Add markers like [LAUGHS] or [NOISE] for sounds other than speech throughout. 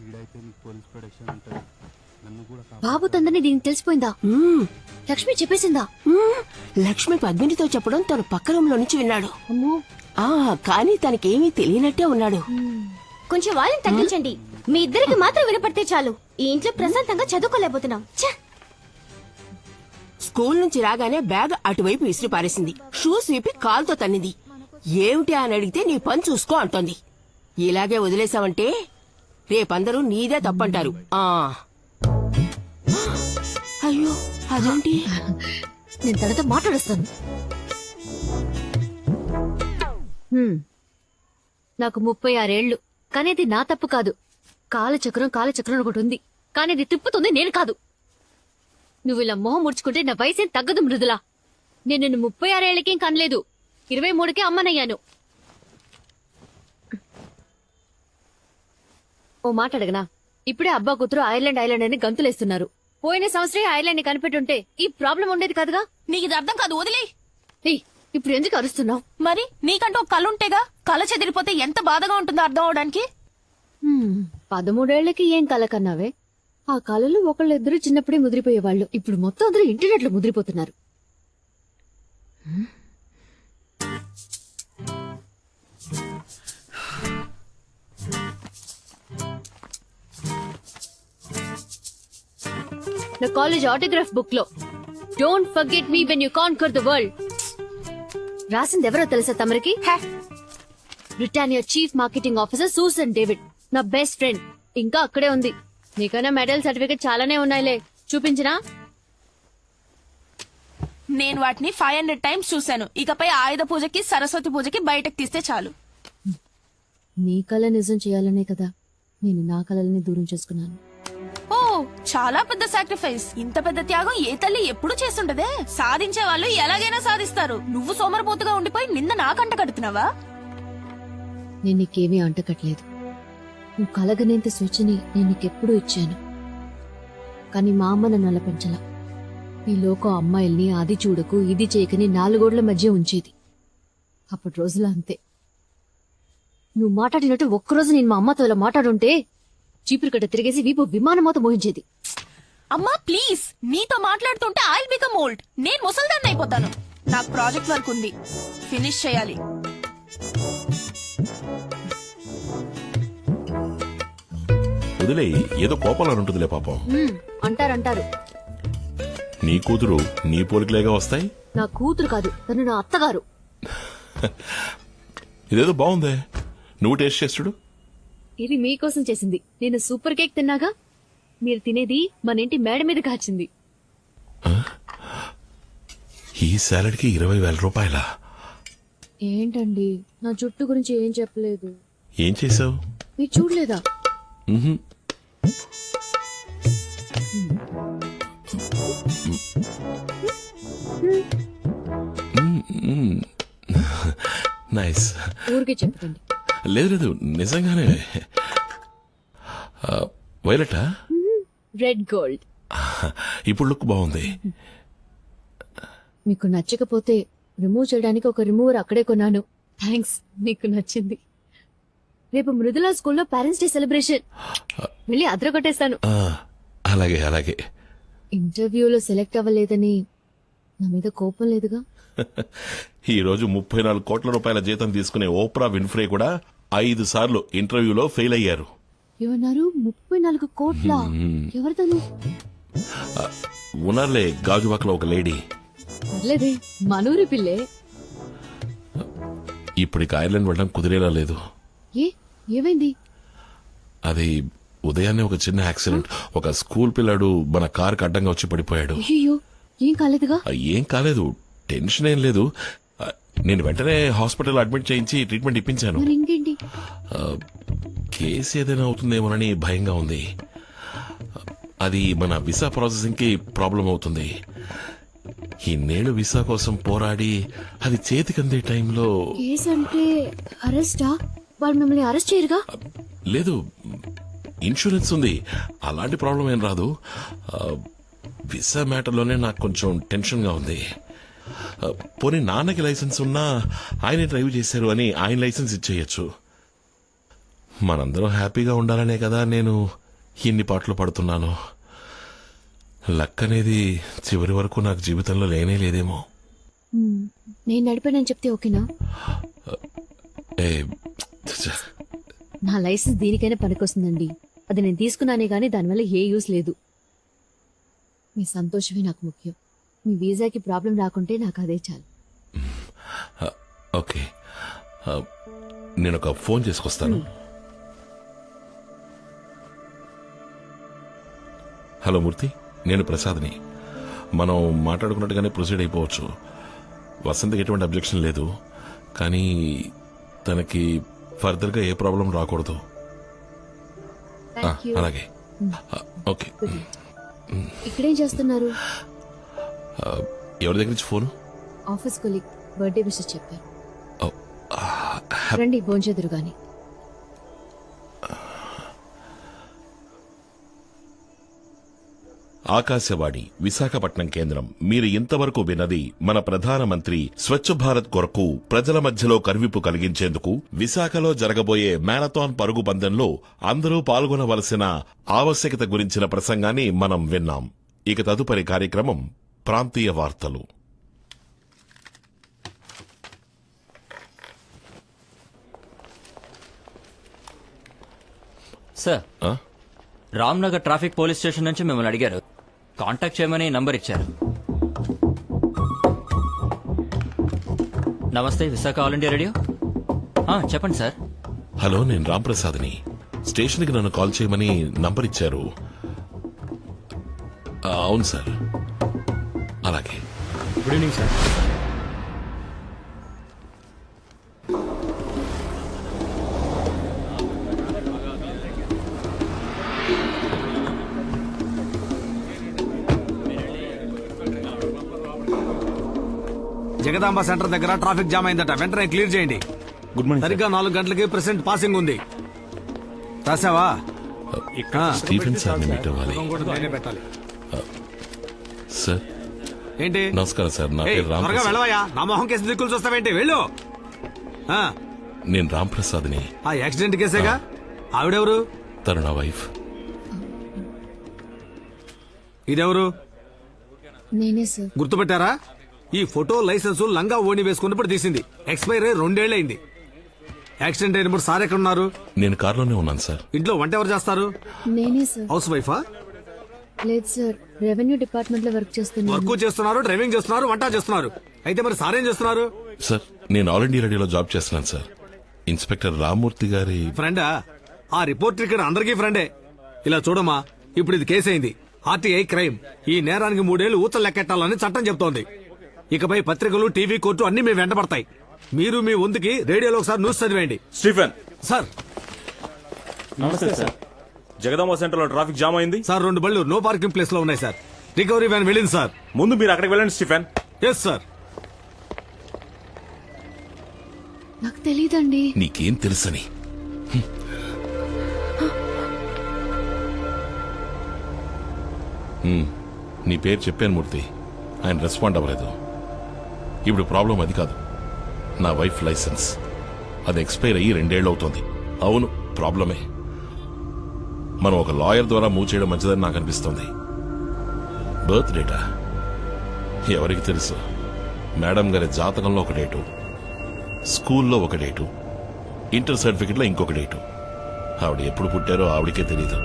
ఈడైతే నీకు police protection ఉంటుంది. నన్ను కూడా కాపాడు. బాబు తందని దీనికి తెలిసిపోయిందా? మ్మ్. లక్ష్మి చెప్పేసిందా? మ్మ్. లక్ష్మి పద్మినితో చెప్పడం తను పక్క రూమ్లో నుంచి విన్నాడు. అమ్మో. ఆ కానీ తనకేమీ తెలియనట్టే ఉన్నాడు. కొంచెం వాళ్ళని తగ్గించండి. మీ ఇద్దరికి మాత్రం వినపడితే చాలు. ఈ ఇంట్లో ప్రశాంతంగా చదువుకోలేకపోతున్నాం. ఛ! స్కూల్ నుంచి రాగానే బ్యాగ్ అటువైపు విసిరి పారేసింది. షూస్ విప్పి కాల్తో తన్నింది. ఏమిటి అని అడిగితే నీ పని చూసుకో అంటోంది. ఇలాగే వదిలేసావంటే రేపందరూ నీదే తప్పంటారు. ఆ. అయ్యో అదేంటి? నేను తనతో మాట్లాడేస్తాను. హ్మ్. నాకు ముప్పై ఆరేళ్ళు కానీ ఇది నా తప్పు కాదు. కాలచక్రం కాలచక్రం ఒకటి ఉంది. కానీ అది తిప్పుతుంది నేను కాదు. నువ్వు ఇలా మొహం ముడుచుకుంటే నా వయసేం తగ్గదు మృదులా. నేను నిన్ను ముప్పై ఆరేళ్ళకేం కనలేదు. ఇరవై మూడుకే అమ్మనయ్యాను. ఓ మాట అడగనా? ఇప్పుడే అబ్బా కూతురు ఐర్లాండ్ ఐలాండ్ అని గంతులేస్తున్నారు. పోయిన సంవత్సరం ఐర్లాండ్ని కనిపెట్టుంటే ఈ ప్రాబ్లం ఉండేది కాదుగా? నీకు ఇది అర్థం కాదు వదిలే. ఇప్పుడు ఎందుకు అరుస్తున్నావు? మరి నీకంటూ ఒక కళ ఉంటేగా కళ చెదిరిపోతే ఎంత బాధగా ఉంటుందో అర్థం అవడానికి? పదమూడేళ్ళకి ఏం కల కన్నావే? ఆ కళలు ఒకళ్ళిద్దరు చిన్నప్పుడే ముదిరిపోయేవాళ్ళు. ఇప్పుడు మొత్తం అందరూ ఇంటర్నెట్లో ముదిరిపోతున్నారు నా కాలేజ్ ఆటోగ్రాఫ్ బుక్లో. Don't forget me when you conquer the world రాసింది ఎవరో తెలుసా తమరికి? Britannia chief marketing officer Susan David నా బెస్ట్ ఫ్రెండ్ ఇంకా అక్కడే ఉంది. నీకైనా మెడల్ సర్టిఫికేట్ చాలానే ఉన్నాయిలే. చూపించినా? నేను వాటిని ఫైవ్ హండ్రెడ్ టైమ్స్ చూశాను. ఇకపై ఆయుధ పూజకి సరస్వతి పూజకి బయటకు తీస్తే చాలు. నీ కళ నిజం చేయాలనే కదా. నేను నా కళలని దూరం చేసుకున్నాను. చాలా పెద్ద సాక్రిఫైస్ ఇంత పెద్ద త్యాగం ఏ తల్లి ఎప్పుడు చేస్తుంటదే సాధించే వాళ్ళు ఎలాగైనా సాధిస్తారు. నువ్వు సోమరపోతుగా ఉండిపోయి నిన్న నాకంట కడుతున్నావా? నేను నీకేమీ అంటకట్లేదు. నువ్వు కలగనేంత స్వేచ్ఛని నేను ఇచ్చాను. కానీ మా అమ్మ నన్ను అలా పెంచలా. ఈ లోకం అమ్మాయిల్ని అది చూడకు ఇది చేయకని నాలుగోడ్ల మధ్య ఉంచేది. అప్పటి రోజులు అంతే. నువ్వు మాట్లాడినట్టు ఒక్కరోజు నేను మా అమ్మతో ఇలా మాట్లాడుంటే చీపురు కట్ట తిరిగేసి వీపు విమానమోత మోహించేది. అమ్మా ప్లీజ్ నీతో మాట్లాడుతుంటే ఐల్ బికమ్ ఓల్డ్ నేను ముసల్దాన్ని అయిపోతాను. నాకు ప్రాజెక్ట్ వర్క్ ఉంది. ఫినిష్ చేయాలి. వదిలే ఏదో కోపంలో ఉంటుందిలే పాపం. అంటారంటారు నీ కూతురు నీ పోలికలేగా వస్తాయి? నా కూతురు కాదు తను నా అత్తగారు. [LAUGHS] ఇదేదో బాగుందే. నువ్వు టేస్ట్ చేస్తుడు ఇది మీకోసం చేసింది. నేను సూపర్ కేక్ తిన్నాగా మీరు తినేది మన ఇంటి మేడ మీద కాచింది. ఈ సాలడ్కి ఇరవై వేల రూపాయల? ఏంటండి? నా జుట్టు గురించి ఏం చెప్పలేదు. ఏం చేసావు మీరు చూడలేదా? నైస్. ఊరికే చెప్పకండి. లేదు లేదు. నిజంగానే. వైలటా? Red gold. ఇప్పుడు లుక్ బాగుంది. మీకు నచ్చకపోతే రిమూవ్ చేయడానికి ఒక రిమూవర్ అక్కడే కొన్నాను. థ్యాంక్స్ మీకు నచ్చింది. రేపు మృదులా స్కూల్లో పేరెంట్స్ డే సెలబ్రేషన్. వెళ్ళి అద్ర కొట్టేస్తాను ఆ, అలాగే అలాగే. ఇంటర్వ్యూలో సెలెక్ట్ అవ్వలేదని నా మీద కోపం లేదుగా? [LAUGHS] ఈ రోజు ముప్పై నాలుగు కోట్ల రూపాయల జీతం తీసుకునే ఓప్రా విన్ఫ్రే కూడా ఐదు సార్లు ఇంటర్వ్యూలో ఫెయిల్ అయ్యారు. ఏమన్నారు? ముప్పై నాలుగు కోట్ల? ఎవరితను? ఆ, ఉన్నారులే గాజువాకలో ఒక లేడీ. మనూరి పిల్లే. ఇప్పటికి ఐర్లాండ్ వెళ్ళడం కుదిరేలా లేదు. ఏ? ఏమైంది? అది ఉదయాన్నే ఒక చిన్న యాక్సిడెంట్. ఒక స్కూల్ పిల్లాడు మన కారుకి అడ్డంగా వచ్చి పడిపోయాడు. అయ్యో ఏం కాలేదుగా? ఏం కాలేదు టెన్షన్ ఏం లేదు. నేను వెంటనే హాస్పిటల్ అడ్మిట్ చేయించి ట్రీట్మెంట్ ఇప్పించాను. మరి ఇంకేంటి? ఆ, కేసు ఏదైనా అవుతుందేమోనని భయంగా ఉంది. అది మన వీసా ప్రాసెసింగ్కి ప్రాబ్లం అవుతుంది. ఈ నేడు వీసా కోసం పోరాడి అది చేతికందే టైంలో కేసు అంటే అరెస్టా? వాళ్ళు మిమ్మల్ని అరెస్ట్ చేయరుగా? లేదు ఇన్సూరెన్స్ ఉంది. అలాంటి ప్రాబ్లం ఏం రాదు. ఆ, వీసా మ్యాటర్లోనే నాకు కొంచెం టెన్షన్గా ఉంది. పోనీ నాన్నకి లైసెన్స్ ఉన్నా ఆయనే డ్రైవ్ చేశారు అని ఆయన లైసెన్స్ ఇచ్చేయచ్చు. మనందరం హ్యాపీగా ఉండాలనే కదా నేను ఇన్ని పాటలు పడుతున్నాను. లక్ అనేది చివరి వరకు నాకు జీవితంలో లేనే లేదేమో. మ్మ్. నేను నడిపానని చెప్తే ఓకేనా? ఏ ఛ, నా లైసెన్స్ దీనికైనా పనికొస్తుందండి. అది నేను తీసుకున్నానే గానీ దానివల్ల ఏ యూస్ లేదు. మీ సంతోషమే నాకు ముఖ్యం. మీ వీసాకి ప్రాబ్లం రాకుంటే నాకు అదే చాలు. ఓకే. నేను ఒక ఫోన్ చేసుకొస్తాను. హలో మూర్తి నేను ప్రసాద్ని. మనం మాట్లాడుకున్నట్టుగానే ప్రొసీడ్ అయిపోవచ్చు. వసంతకి ఎటువంటి అబ్జెక్షన్ లేదు. కానీ తనకి ఫర్దర్గా ఏ ప్రాబ్లం రాకూడదు. అలాగే. ఆ, ఓకే. ఇక్కడేం చేస్తున్నారు? ఎవరి దగ్గర నుంచి phone? Office colleague birthday wishes చెప్పారు. ఓ, ఆ, రండి భోంచెదురు గాని. ఆకాశవాణి విశాఖపట్నం కేంద్రం. మీరు ఇంతవరకు విన్నది మన ప్రధానమంత్రి స్వచ్ఛ భారత్ కొరకు ప్రజల మధ్యలో కరివిప్పు కలిగించేందుకు విశాఖలో జరగబోయే మ్యారథాన్ పరుగు పందెంలో అందరూ పాల్గొనవలసిన ఆవశ్యకత గురించిన ప్రసంగాన్ని మనం విన్నాం. ఇక తదుపరి కార్యక్రమం ప్రాంతీయ వార్తలు. సార్ ఆ? రామ్నగర్ ట్రాఫిక్ పోలీస్ స్టేషన్ నుంచి మిమ్మల్ని అడిగారు. కాంటాక్ట్ చేయమని నంబర్ ఇచ్చారు. నమస్తే విశాఖ ఆల్ ఇండియా రేడియో? ఆ, చెప్పండి సార్. హలో నేను రాంప్రసాద్ని. స్టేషన్కి నన్ను కాల్ చేయమని నంబర్ ఇచ్చారు. ఆ, అవును సార్. అలాగే. Good evening sir Jagadamba centre దగ్గర ట్రాఫిక్ జామ్ అయిందట. వెంటనే క్లియర్ చేయండి. గుడ్ మార్నింగ్ సరిగ్గా నాలుగు గంటలకి ప్రెసెంట్ పాసింగ్ ఉంది. రాసావా. స్టీఫెన్ సార్ని మీట్ అవ్వాలి. నేనే పెట్టాలి. సార్ ఏంటి? నమస్కారం సార్ నా ఏయ్, పేరు త్వరగా రాంప్రసాద్ వెళ్ళవయ్యా. నా మొహం కేసు దిక్కులు చూస్తావేంటి? వెళ్ళు. ఆ, నేను రాంప్రసాద్ని ఆ యాక్సిడెంట్ కేసేగా? ఆవిడెవరు? తను నా వైఫ్. ఇదెవరు? నేనే సార్. గుర్తుపెట్టారా? ఈ ఫోటో లైసెన్స్ లంగా ఓణి వేసుకున్నప్పుడు తీసింది. ఎక్స్పైర్ అయ్యి రెండేళ్ళైంది యాక్సిడెంట్ అయినప్పుడు సార్ ఎక్కడ ఉన్నారు నేను కారులోనే ఉన్నాను సార్. ఇంట్లో వంట ఎవరు చేస్తారు? నేనే సార్. హౌస్ వైఫా? లేదు సార్ రెవెన్యూ డిపార్ట్మెంట్లో వర్క్ చేస్తున్నాను. వర్క్ చేస్తున్నారు డ్రైవింగ్ చేస్తున్నారు వంట చేస్తున్నారు. అయితే మరి సార్ ఏం చేస్తున్నారు? సార్ నేను ఆల్ ఇండియా రేడియోలో జాబ్ చేస్తున్నాను సార్. ఇన్స్పెక్టర్ రామ్మూర్తి గారి ఫ్రెండా ఆ రిపోర్టర్ ఇక్కడ అందరికీ ఫ్రెండే. ఇలా చూడమ్మా ఇప్పుడు ఇది కేసు అయింది. RTI crime. ఈ నేరానికి మూడేళ్ళు ఊతలు లెక్కెట్టాలని చట్టం చెప్తోంది. ఇకపై పత్రికలు టీవీ కోర్టు అన్ని మీ వెంటబడతాయి మీరు మీ వంతుకి రేడియోలో ఒకసారి న్యూస్ చదివేయండి. స్టీఫెన్. సార్. నమస్తే సార్. జగదాంబ సెంటర్లో ట్రాఫిక్ జామ్ అయింది. సార్ రెండు బళ్ళు నో పార్కింగ్ ప్లేస్లో ఉన్నాయి సార్. రికవరీ వ్యాన్ వెళ్ళింది సార్. ముందు మీరు అక్కడికి వెళ్ళండి స్టీఫెన్. ఎస్ సార్ నాకు తెలియదండి నీకేం తెలుసని. నీ పేరు చెప్పాను మూర్తి. ఆయన రెస్పాండ్ అవ్వలేదు. ఇప్పుడు ప్రాబ్లం అది కాదు. నా వైఫ్ లైసెన్స్. అది ఎక్స్పైర్ అయ్యి రెండేళ్ళు అవుతోంది. అవును ప్రాబ్లమే. మనం ఒక లాయర్ ద్వారా మూవ్ చేయడం మంచిదని నాకు అనిపిస్తుంది. బర్త్ డేటా? ఎవరికి తెలుసు? మేడం గారి జాతకంలో ఒక డేటు స్కూల్లో ఒక డేటు ఇంటర్ సర్టిఫికెట్లో ఇంకొక డేటు. ఆవిడ ఎప్పుడు పుట్టారో ఆవిడకే తెలియదు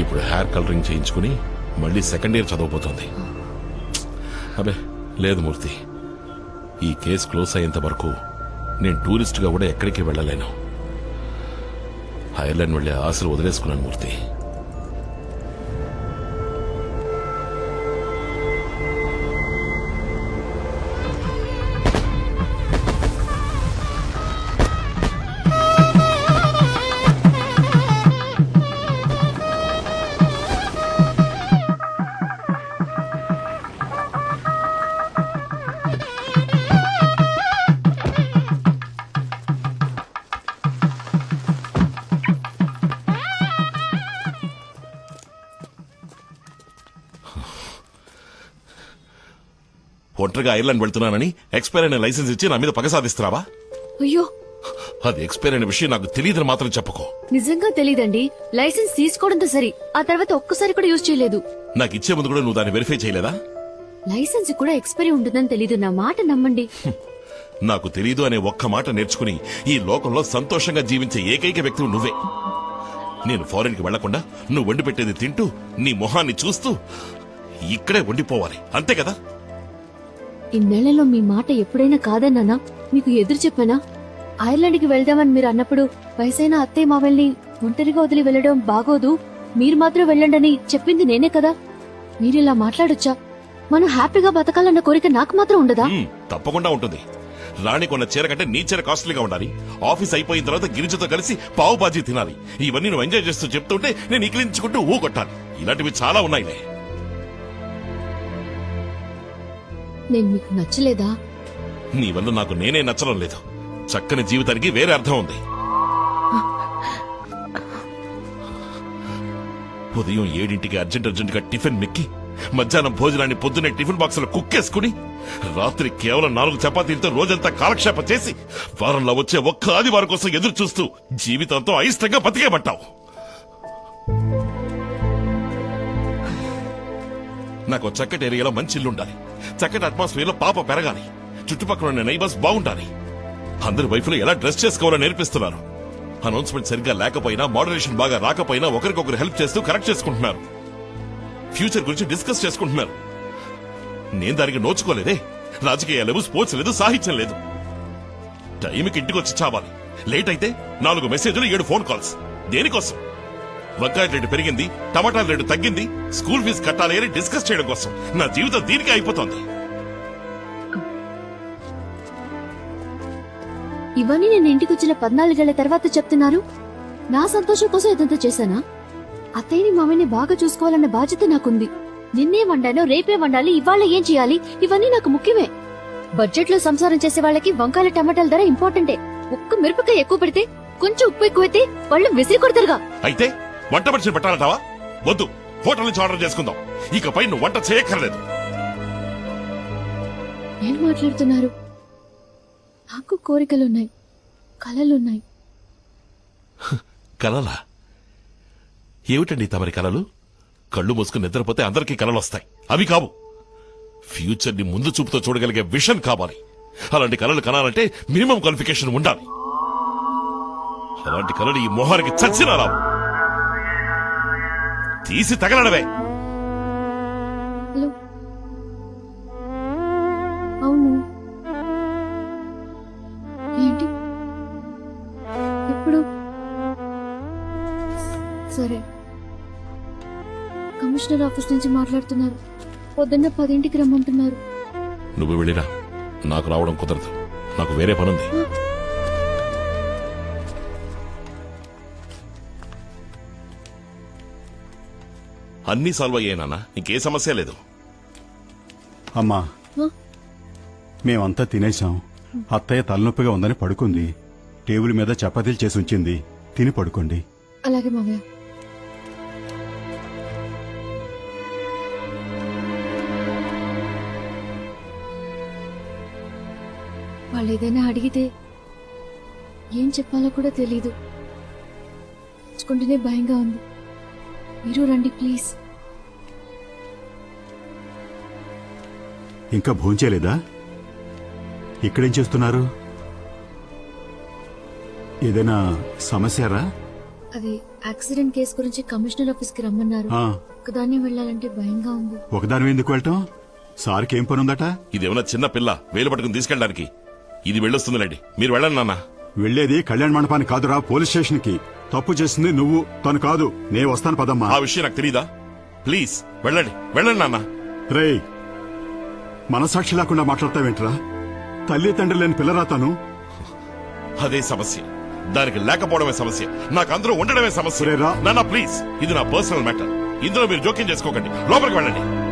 ఇప్పుడు హెయిర్ కలరింగ్ చేయించుకుని మళ్ళీ సెకండ్ ఇయర్ చదవబోతోంది. అబే లేదు మూర్తి. ఈ కేసు క్లోజ్ అయ్యేంత వరకు నేను టూరిస్ట్గా కూడా ఎక్కడికి వెళ్ళలేను. ఐర్లాండ్ వెళ్ళే ఆశలు వదిలేసుకున్నాను మూర్తి. ఒంటరిగా ఐర్లాండ్ వెళ్తున్నానని ఎక్స్పైర్ అయిన లైసెన్స్ ఇచ్చి నా మీద పగ సాధిస్తున్నావా? అయ్యో. అది ఎక్స్పైర్ అయిన విషయం నాకు తెలియదని మాత్రం చెప్పుకో. నిజంగా తెలీదండి. లైసెన్స్ తీసుకోవడంతో సరి ఆ తర్వాత ఒక్కసారి కూడా యూజ్ చేయలేదు. నాకు ఇచ్చే ముందు కూడా నువ్వు దాన్ని వెరిఫై చేయలేదా? లైసెన్స్ కూడా ఎక్స్పైరీ ఉంటుందని తెలీదు. నా మాట నమ్మండి. [LAUGHS] నాకు తెలీదు అనే ఒక్క మాట నేర్చుకుని ఈ లోకంలో సంతోషంగా జీవించే ఏకైక వ్యక్తి నువ్వే. నేను ఫారెన్కి వెళ్ళకుండా నువ్వు వండి పెట్టేది తింటూ నీ మొహాన్ని చూస్తూ ఇక్కడే వండిపోవాలి అంతే కదా? ఇన్నేళ్ళలో మీ మాట ఎప్పుడైనా కాదన్నానా మీకు ఎదురు చెప్పానా? ఐర్లాండ్కి వెళ్దామని మీరు అన్నప్పుడు వయసైన అత్తయ్య మావల్ని ఒంటరిగా వదిలి వెళ్ళడం బాగోదు. మీరు మాత్రం వెళ్ళండని చెప్పింది నేనే కదా. మీరు ఇలా మాట్లాడొచ్చా? మనం హ్యాపీగా బతకాలన్న కోరిక నాకు మాత్రం ఉండదా? మ్మ్, తప్పకుండా ఉంటుంది. రాణి కొన్న చీర కంటే నీ చీర కాస్ట్లీగా ఉండాలి. ఆఫీస్ అయిపోయిన తర్వాత గిరిజతో కలిసి పావు బాజీ తినాలి. ఇవన్నీ నువ్వు ఎంజాయ్ చేస్తూ చెప్తుంటే నేను ఇకిలించుకుంటూ ఊ కొట్టాలి. ఇలాంటివి చాలా ఉన్నాయిలే. నేను మీకు నచ్చలేదా? నీ వల్ల నాకు నేనే నచ్చడం లేదు. చక్కని జీవితానికి వేరే అర్థం ఉంది. ఉదయం ఏడింటికి అర్జెంట్ అర్జెంట్గా టిఫిన్ మిక్కి మధ్యాహ్నం భోజనాన్ని పొద్దున్నే టిఫిన్ బాక్సులో కుక్కేసుకుని రాత్రి కేవలం నాలుగు చపాతీలతో రోజంతా కాలక్షేపం చేసి వారంలో వచ్చే ఒక్క ఆదివారం కోసం ఎదురు చూస్తూ జీవితంతో అయిష్టంగా బతికేబట్టావు నాకు చక్కటి ఏరియాలో మంచి ఇల్లు ఉండాలి చక్కటి అట్మాస్ఫియర్లో పాప పెరగాలి. చుట్టుపక్కల ఉన్న నైబర్స్ బాగుండాలి. అందరి వైఫ్లు ఎలా డ్రెస్ చేసుకోవాలో నేర్పిస్తున్నారు. అనౌన్స్మెంట్ సరిగ్గా లేకపోయినా మోడరేషన్ బాగా రాకపోయినా ఒకరికొకరు హెల్ప్ చేస్తూ కరెక్ట్ చేసుకుంటున్నారు. ఫ్యూచర్ గురించి డిస్కస్ చేసుకుంటున్నారు. నేను దానికి నోచుకోలేదే. రాజకీయాలు లేవు స్పోర్ట్స్ లేదు సాహిత్యం లేదు. టైంకి ఇంటికి వచ్చి చావాలి. లేట్ అయితే నాలుగు మెసేజ్లు ఏడు ఫోన్ కాల్స్ దేనికోసం? వంకాయ రేటు పెరిగింది టమాటాల రేటు తగ్గింది స్కూల్ ఫీజు కట్టాలి అని డిస్కస్ చేయడం కోసం నా జీవితం దీనికి అయిపోతుంది. ఇవన్నీ నేను ఇంటికి వచ్చిన పద్నాలుగేళ్ళ తర్వాత చెప్తున్నారు. నా సంతోషం కోసం ఇదంతా చేశానా? అత్తయ్యని మామయ్యని బాగా చూసుకోవాలన్న బాధ్యత నాకుంది. నిన్నే వండానో రేపే వండాలి ఇవాళ ఏం చేయాలి? ఇవన్నీ నాకు ముఖ్యమే. బడ్జెట్లో సంసారం చేసే వాళ్ళకి వంకాయల టమాటాల ధర ఇంపార్టెంటే. ఒక్క మిరపకాయ ఎక్కువ పెడితే కొంచెం ఉప్పు ఎక్కువైతే వాళ్ళు విసిరి కొడతారుగా. అయితే వంట మనిషిని పెట్టాలంటావా? వద్దు హోటల్ నుంచి ఆర్డర్ చేసుకుందాం. ఇకపై నువ్వు వంట చేయక్కర్లేదు. ఏం మాట్లాడుతున్నారు? నాకు కోరికలున్నాయి కలలున్నాయి. కలలా? ఏమిటండి తమరి కలలు? కళ్ళు మూసుకుని నిద్రపోతే అందరికీ కలలు వస్తాయి అవి కావు. ఫ్యూచర్ని ముందు చూపుతో చూడగలిగే విషన్ కావాలి. అలాంటి కలలు కనాలంటే మినిమం క్వాలిఫికేషన్ ఉండాలి. అలాంటి కలలు ఈ మొహానికి చచ్చిన రావు. తీసి తగలడవే హలో. అవును. ఏంటి? ఎప్పుడు? సరే. కమిషనర్ ఆఫీస్ నుంచి మాట్లాడుతున్నారు. పొద్దున్న పదింటికి రమ్మంటున్నారు. నువ్వు వెళ్ళిరా. నాకు రావడం కుదరదు. నాకు వేరే పనుంది. అన్నీ సాల్వ్ అయ్యాయి నాన్న. ఇంకే సమస్య లేదు. అమ్మా? మేమంతా తినేశాం. అత్తయ్య తలనొప్పిగా ఉందని పడుకుంది. టేబుల్ మీద చపాతీలు చేసి ఉంచింది. తిని పడుకోండి. అలాగే మావయ్య. వాళ్ళు ఏదైనా అడిగితే ఏం చెప్పాలో కూడా తెలీదు. తెచ్చుకుంటేనే భయంగా ఉంది. మీరు రండి ప్లీజ్. ఇంకా భోంచేలేదా ఇక్కడేం చేస్తున్నారు? ఏదైనా సమస్యరా? అది యాక్సిడెంట్ కేసు గురించి కమిషనర్ ఆఫీస్కి రమ్మన్నారు. ఆ, ఒకదాన్ని వెళ్ళాలంటే భయంగా ఉంది. ఒకదాని ఎందుకు వెళ్ళటం? సార్కి ఏం పని ఉందట ఇదేమన్నా చిన్న పిల్ల వేలు పట్టుకుని తీసుకెళ్ళడానికి. ఇది వెళ్ళొస్తుందిలేండి. మీరు వెళ్ళండి నాన్న. వెళ్ళేది కళ్యాణ మండపానికి కాదురా పోలీస్ స్టేషన్కి తప్పు చేసింది నువ్వు తను కాదు. నే వస్తాను పదమ్మా. ఆ విషయం నాకు తెలీదా? ప్లీజ్ వెళ్ళండి. వెళ్ళండి నాన్న. రేయ్ మనసాక్షి లేకుండా మాట్లాడతావేంట్రా? తల్లి తండ్రి లేని పిల్లరా తను? అదే సమస్య. దానికి లేకపోవడమే సమస్య. నాకు అందరూ ఉండడమే సమస్య. నాన్న ప్లీజ్ ఇది నా పర్సనల్ మ్యాటర్ ఇందులో మీరు జోక్యం చేసుకోకండి. లోపలికి వెళ్ళండి.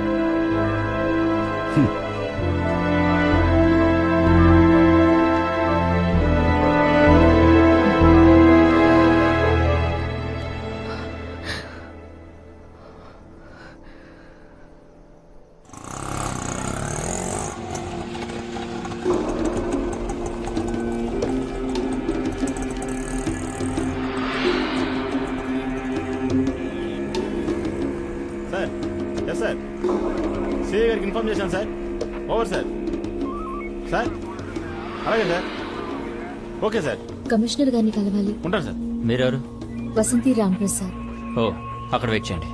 సార్ ఎస్ సార్ సిఐ గారికి ఇన్ఫార్మ్ చేశాను సార్ ఓవర్ సార్ సార్ అలాగే సార్ ఓకే సార్ కమిషనర్ గారిని కలవాలి. ఉంటాను సార్ మీరెవరు? వసంతి రాంప్రసాద్. ఓ అక్కడ వెయిట్ చేయండి.